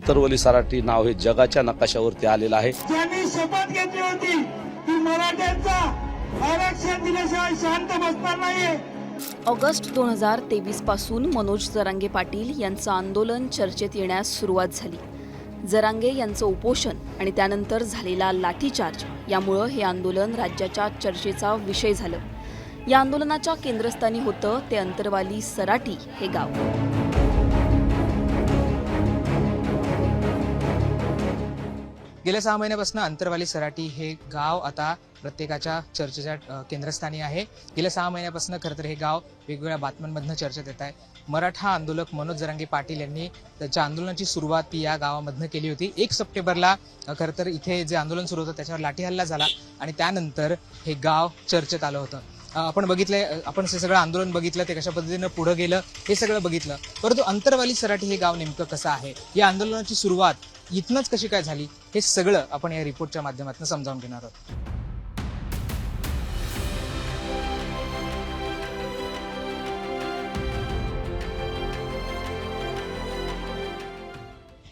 अंतरवली सराटी नाव हे जगाच्या नकाशावरती आलेलं आहे. ज्यांनी शपथ घेतली होती की मराठ्यांचा आरक्षण दिल्याशिवाय शांत बसणार नाहीये. ऑगस्ट दोन हजार तेवीसपासून मनोज जरांगे पाटील यांचं आंदोलन चर्चेत येण्यास सुरुवात झाली. जरांगे यांचं उपोषण आणि त्यानंतर झालेला लाठीचार्ज यामुळं हे आंदोलन राज्याच्या चर्चेचा विषय झालं. या आंदोलनाच्या केंद्रस्थानी होतं ते अंतरवाली सराटी हे गाव. गेल्या सहा महिन्यापासून अंतरवाली सराटी हे गाव आता प्रत्येकाच्या चर्चेच्या केंद्रस्थानी आहे. गेल्या सहा महिन्यापासून खरं तर हे गाव वेगवेगळ्या बातम्यांमधनं चर्चेत येत आहे. मराठा आंदोलक मनोज जरांगे पाटील यांनी त्याच्या आंदोलनाची सुरुवात ती या गावामधनं केली होती. एक सप्टेंबरला खरं तर इथे जे आंदोलन सुरू होतं त्याच्यावर लाठी हल्ला झाला आणि त्यानंतर हे गाव चर्चेत आलं होतं. आपण बघितलंय आपण हे सगळं आंदोलन बघितलं ते कशा पद्धतीनं पुढे गेलं हे सगळं बघितलं. परंतु अंतरवाली सराठी हे गाव नेमकं कसं आहे? या आंदोलनाची सुरुवात इथनंच कशी काय झाली हे सगळं आपण या रिपोर्टच्या माध्यमातून समजावून घेणार आहोत.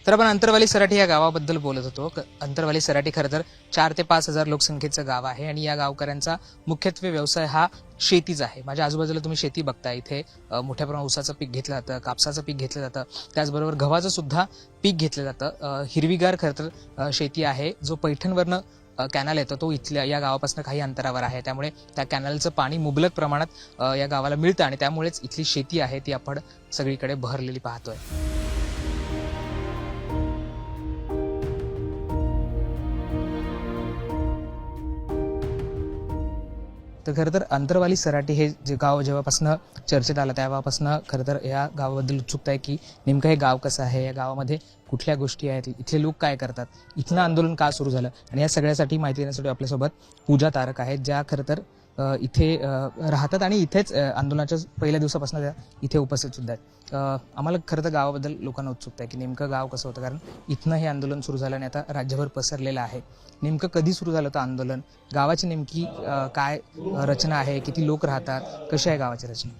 तर आपण अंतरवाली सराठी या गावाबद्दल बोलत होतो. क- अंतरवाली सराठी खरं तर चार ते पाच हजार लोकसंख्येचं गाव आहे आणि या गावकऱ्यांचा मुख्यत्वे व्यवसाय हा शेतीच आहे. माझ्या आजूबाजूला तुम्ही शेती बघता इथे मोठ्या प्रमाणात ऊसाचं पीक घेतलं जातं कापसाचं पीक घेतलं जातं. त्याचबरोबर गव्हाचं सुद्धा पीक घेतलं जातं. हिरवीगार खरं तर शेती आहे. जो पैठणवरनं कॅनल येतो तो इथल्या या गावापासून काही अंतरावर आहे. त्यामुळे त्या कॅनलचं पाणी मुबलक प्रमाणात या गावाला मिळतं आणि त्यामुळेच इथली शेती आहे ती आपण सगळीकडे बहरलेली पाहतोय. तर खरं तर अंतरवाली सराटी हे जे गाव जेव्हापासनं चर्चेत आलं तेव्हापासनं खरं तर या गावाबद्दल उत्सुकता आहे की नेमकं हे गाव कसं आहे? या गावामध्ये कुठल्या गोष्टी आहेत? इथले लोक काय करतात? इथलं आंदोलन का सुरू झालं? आणि या सगळ्यासाठी माहिती देण्यासाठी आपल्यासोबत पूजा तारक आहेत ज्या खरं तर इथे राहतात आणि इथेच आंदोलनाच्या पहिल्या दिवसापासून त्या इथे उपस्थित सुद्धा आहेत. आम्हाला खरं तर गावाबद्दल लोकांना उत्सुकता आहे की नेमकं गाव कसं होतं? कारण इथनं हे आंदोलन सुरू झालं आणि आता राज्यभर पसरलेलं आहे. नेमकं कधी सुरू झालं होतं आंदोलन? गावाची नेमकी काय रचना आहे? किती लोक राहतात? कशी आहे गावाची रचना?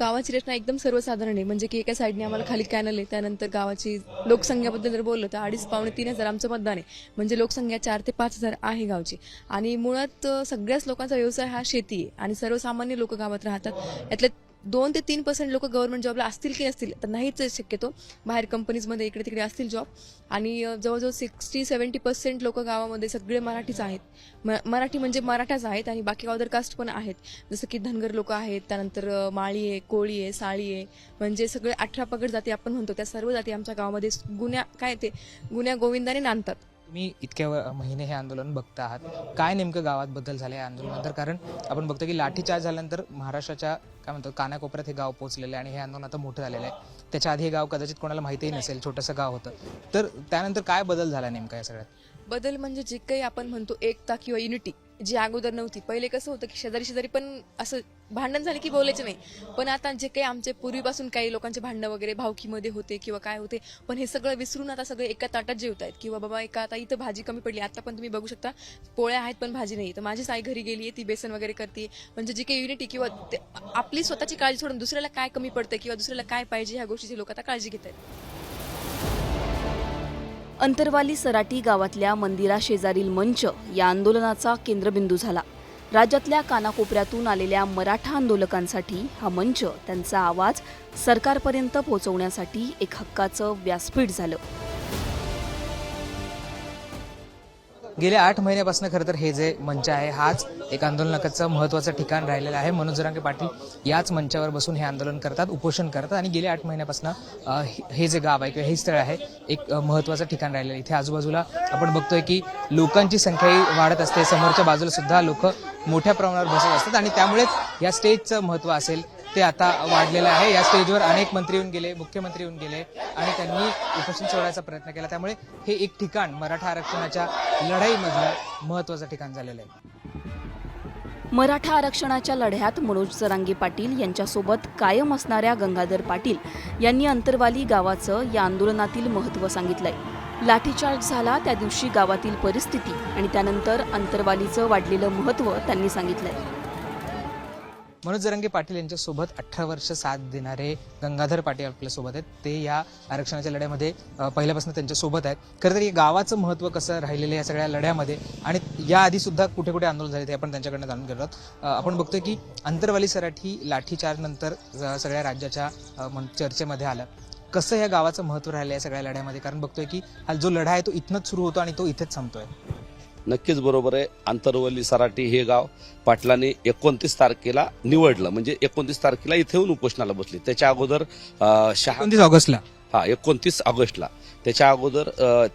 गावाची रचना एकदम सर्वसाधारण आहे. म्हणजे की एका साईडने आम्हाला खाली कॅनल आहे त्यानंतर गावाची लोकसंख्याबद्दल जर बोललं तर अडीच पावणे तीन हजार आमचं मतदान आहे. म्हणजे लोकसंख्या चार ते पाच हजार आहे गावची. आणि मुळात सगळ्याच लोकांचा व्यवसाय हा शेती आहे. आणि सर्वसामान्य लोक गावात राहतात. यातल्या दोन ते तीन पर्सेंट लोक गव्हर्नमेंट जॉबला असतील की नसतील तर नाहीच शक्यतो. बाहेर कंपनीजमध्ये इकडे तिकडे असतील जॉब आणि जवळजवळ सिक्स्टी सेवन्टी पर्सेंट लोक गावामध्ये सगळे मराठीच आहेत. म- मराठी म्हणजे मराठाच आहेत आणि बाकी अदर कास्ट पण आहेत. जसं की धनगर लोक आहेत त्यानंतर माळी आहे कोळी आहे साळी आहे. म्हणजे सगळे अठरा पगड जाती आपण म्हणतो त्या सर्व जाती आमच्या गावामध्ये गुन्ह्या काय ते गुन्ह्या गोविंदाने नांदतात. तुम्ही इतक्या व- महिने हे आंदोलन बघता आहात. काय नेमकं गावात बदल झाले या आंदोलनानंतर कारण आपण बघतो की लाठीचार्ज झाल्यानंतर महाराष्ट्राच्या काय म्हणतो कानाकोपऱ्यात हे गाव पोहोचलेलं आहे आणि हे आंदोलन आता मोठं झालेलं आहे. त्याच्या आधी हे गाव कदाचित कोणाला माहितीही नसेल छोटंसं गाव होतं. तर त्यानंतर काय बदल झाला नेमका या सगळ्यात? बदल म्हणजे जे काही आपण म्हणतो एकता किंवा युनिटी जी अगोदर नव्हती. पहिले कसं होतं की शेजारी शेजारी पण असं भांडण झाले की बोलायचे नाही. पण आता जे काही आमचे पूर्वीपासून काही लोकांचे भांडणं वगैरे भावकीमध्ये होते किंवा काय होते पण हे सगळं विसरून आता सगळे एका ताटात जेवत आहेत किंवा बाबा एका आता इथं भाजी कमी पडली आता पण तुम्ही बघू शकता पोळ्या आहेत पण भाजी नाही. तर माझीच आई घरी गेली ती बेसन वगैरे करते. म्हणजे जी काही युनिटी किंवा आपली स्वतःची काळजी सोडून दुसऱ्याला काय कमी पडतं किंवा दुसऱ्याला काय पाहिजे ह्या गोष्टीची लोक आता काळजी घेत आहेत अंतरवाली सराटी गावातल्या मंदिराशेजारील मंच या आंदोलनाचा केंद्रबिंदू झाला. राज्यातल्या कानाकोपऱ्यातून आलेल्या मराठा आंदोलकांसाठी हा मंच त्यांचा आवाज सरकारपर्यंत पोहोचवण्यासाठी एक हक्काचं व्यासपीठ झालं. गेल्या आठ महिन्यापासून खरं तर हे जे मंच आहे हाच एक आंदोलनाचं महत्वाचं ठिकाण राहिलेलं आहे. मनोज जरांगे पाटील याच मंचावर बसून हे आंदोलन करतात उपोषण करतात आणि गेल्या आठ महिन्यापासून हे- हे जे गाव आहे किंवा हे स्थळ आहे एक महत्त्वाचं महत्वाचं ठिकाण राहिलेलं आहे. इथे आजूबाजूला आपण बघतोय की लोकांची संख्याही वाढत असते. समोरच्या बाजूला सुद्धा लोक मोठ्या प्रमाणावर बसत असतात आणि त्यामुळेच या स्टेजचं महत्त्व असेल. ते आता वाढलेलं आहे. या स्टेजवर अनेक मंत्री येऊन गेले मुख्यमंत्री येऊन गेले आणि त्यांनी उपोषण सोडायचा प्रयत्न केला. त्यामुळे हे एक ठिकाण मराठा आरक्षणाच्या लढाईमधलं महत्वाचं ठिकाण झालेलं आहे. मराठा आरक्षणाच्या लढ्यात मनोज जरांगे पाटील यांच्यासोबत कायम असणाऱ्या गंगाधर पाटील यांनी अंतरवाली गावाचं या आंदोलनातील महत्त्व सांगितलंय. लाठीचार्ज झाला त्या दिवशी गावातील परिस्थिती आणि त्यानंतर अंतरवालीचं वाढलेलं महत्त्व त्यांनी सांगितलंय. मनोज जरंगे पाटील यांच्यासोबत अठरा वर्ष साथ देणारे गंगाधर पाटील आपल्यासोबत आहेत. ते या आरक्षणाच्या लढ्यामध्ये पहिल्यापासून त्यांच्यासोबत आहेत. खरं तर या गावाचं महत्त्व कसं राहिलेलं आहे या सगळ्या लढ्यामध्ये? आणि याआधी सुद्धा कुठे कुठे आंदोलन झाले ते आपण त्यांच्याकडनं जाणून घेतो आहोत. आपण बघतोय की अंतरवाली सराठी लाठीचार नंतर सगळ्या राज्याच्या चर्चेमध्ये आलं. कसं या गावाचं महत्त्व राहिलं या सगळ्या लढ्यामध्ये? कारण बघतोय की हा जो लढा आहे तो इथनच सुरू होतो आणि तो इथेच संपतोय. नक्कीच बरोबर आहे. आंतरवली सराटी हे गाव पाटलांनी एकोणतीस तारखेला निवडलं. म्हणजे एकोणतीस तारखेला इथे येऊन उपोषणाला बसले. त्याच्या अगोदर अं, शहा एकोणतीस ऑगस्टला. हा एकोणतीस ऑगस्टला. त्याच्या अगोदर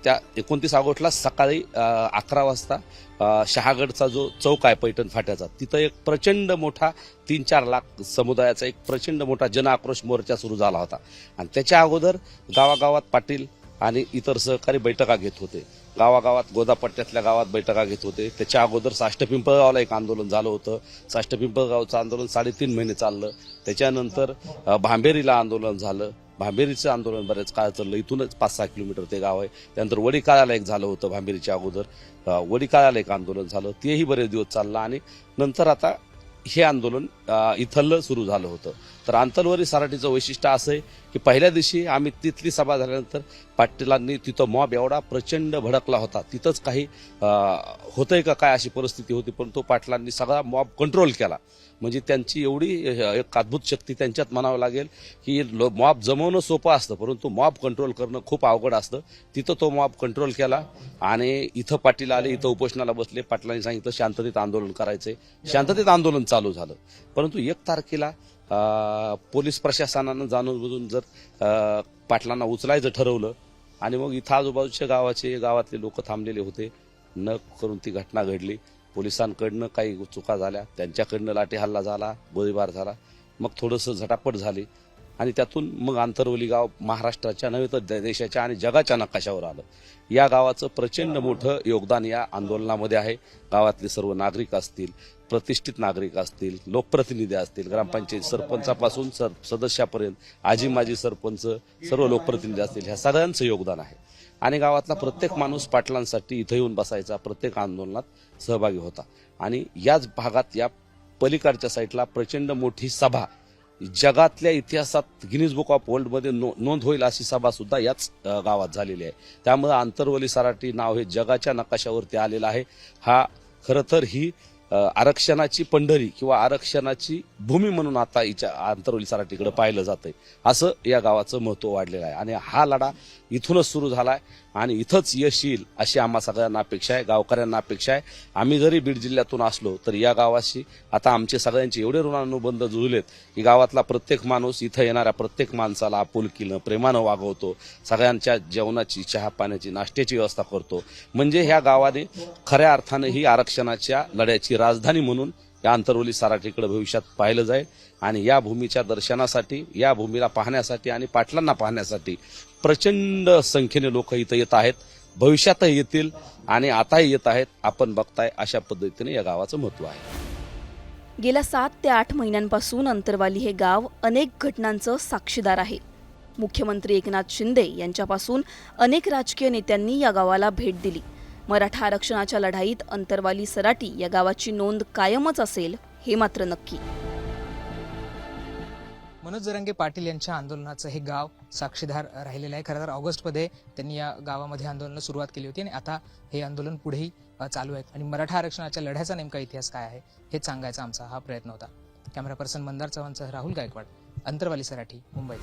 त्या एकोणतीस ऑगस्टला सकाळी अकरा वाजता शहागडचा जो चौक आहे पैठण फाट्याचा तिथं एक प्रचंड मोठा तीन चार लाख समुदायाचा एक प्रचंड मोठा जन आक्रोश मोर्चा सुरू झाला होता. आणि त्याच्या अगोदर गावागावात पाटील आणि इतर सहकारी बैठका घेत होते. गावागावात गोदापट्ट्यातल्या गावात बैठका घेत होते. त्याच्या अगोदर साष्टपिंपळगावला एक आंदोलन झालं होतं. साष्टपिंपळगावचं आंदोलन साडेतीन महिने चाललं. त्याच्यानंतर भांबेरीला आंदोलन झालं. भांबेरीचं आंदोलन बरेच काळ चाललं. इथूनच पाच सहा किलोमीटर ते गाव आहे. त्यानंतर वडीकाळाला एक झालं होतं भांबेरीच्या अगोदर. वडीकाळाला एक आंदोलन झालं. तेही बरेच दिवस चाललं आणि नंतर आता हे आंदोलन इथलं सुरू झालं होतं. तर आंतरवरी सराटीचं वैशिष्ट्य असं आहे की पहिल्या दिवशी आम्ही तिथली सभा झाल्यानंतर पाटीलांनी तिथं मॉब एवढा प्रचंड भडकला होता. तिथंच काही होतंय का काय अशी परिस्थिती होती पण तो पाटलांनी सगळा मॉब कंट्रोल केला. म्हणजे त्यांची एवढी एक अद्भुत शक्ती त्यांच्यात म्हणावं लागेल की लो- मॉब जमवणं सोपं असतं परंतु मॉब कंट्रोल करणं खूप अवघड असतं. तिथं तो मॉब कंट्रोल केला आणि इथं पाटील आले इथं उपोषणाला बसले. पाटलांनी सांगितलं शांततेत आंदोलन करायचंय. शांततेत आंदोलन चालू झालं. परंतु एक तारखेला पोलीस प्रशासनानं जाणून बुजून जर पाटलांना उचलायचं ठरवलं आणि मग इथं आजूबाजूच्या गावाचे गावातले लोक थांबलेले होते न करून ती घटना घडली. पोलिसांकडनं काही चुका झाल्या त्यांच्याकडनं लाठी हल्ला झाला गोळीबार झाला. मग थोडंसं झटापट झाली. आणि त्यातून मग आंतरवली गाव महाराष्ट्राच्या नव्हे तर देशाच्या आणि जगाच्या नकाशावर आलं. या गावाचं प्रचंड मोठं योगदान या आंदोलनामध्ये आहे. गावातले सर्व नागरिक असतील प्रतिष्ठित नागरिक असतील लोकप्रतिनिधी असतील ग्रामपंचायत सरपंचापासून सर सदस्यापर्यंत आजी माजी सरपंच सर्व लोकप्रतिनिधी असतील ह्या सगळ्यांचं योगदान आहे. आणि गावातला प्रत्येक माणूस पाटलांसाठी इथं येऊन बसायचा प्रत्येक आंदोलनात सहभागी होता. आणि याच भागात या पलीकडच्या साईडला प्रचंड मोठी सभा जगातल्या इतिहासात गिनीज बुक ऑफ वर्ल्डमध्ये नो नोंद होईल अशी सभा सुद्धा याच गावात झालेली आहे. त्यामुळे आंतरवली सराटी नाव हे जगाच्या नकाशावरती आलेलं आहे. हा खरं तर ही आरक्षणाची पंढरी किंवा आरक्षणाची भूमी म्हणून आता हिच्या आंतरवली सराटीकडे पाहिलं जातंय. असं या गावाचं महत्त्व वाढलेलं आहे. आणि हा लढा इथूनच सुरू झालाय. आणि इथंच यश येईल अशी आम्हा सगळ्यांना अपेक्षा आहे गावकऱ्यांना अपेक्षा आहे. आम्ही जरी बीड जिल्ह्यातून असलो तर या गावाशी आता आमचे सगळ्यांचे एवढे ऋणानुबंध जुळलेत की गावातला प्रत्येक माणूस इथं येणाऱ्या प्रत्येक माणसाला आपुलकीनं प्रेमानं वागवतो. सगळ्यांच्या जेवणाची चहा पाण्याची नाश्त्याची व्यवस्था करतो. म्हणजे ह्या गावाने खऱ्या अर्थानं ही आरक्षणाच्या लढ्याची राजधानी म्हणून या आंतरवली सराठीकडे भविष्यात पाहिलं जाईल. आणि या भूमीच्या दर्शनासाठी या भूमीला पाहण्यासाठी आणि पाटलांना पाहण्यासाठी प्रचंड संख्येने लोक इथं येत आहेत. भविष्यातही येतील आणि आताही येत आहेत. आपण बघताय अशा पद्धतीने या गावाचं महत्त्व आहे. गेल्या सात ते आठ महिन्यांपासून अंतरवाली हे गाव अनेक घटनांचं साक्षीदार आहे. मुख्यमंत्री एकनाथ शिंदे यांच्यापासून अनेक राजकीय नेत्यांनी या गावाला भेट दिली. मराठा आरक्षणाच्या लढाईत अंतरवाली सराटी या गावाची नोंद कायमच असेल हे मात्र नक्की. मनोज जरंगे पाटील यांच्या आंदोलनाचं हे गाव साक्षीदार राहिलेलं आहे. खरं तर ऑगस्टमध्ये त्यांनी या गावामध्ये आंदोलनाला सुरुवात केली होती आणि आता हे आंदोलन पुढेही चालू आहे. आणि मराठा आरक्षणाच्या लढ्याचा नेमका इतिहास काय आहे हे सांगायचा आमचा हा प्रयत्न होता. कॅमेरा पर्सन मंदार चव्हाणचं राहुल गायकवाड अंतरवाली सराठी मुंबईत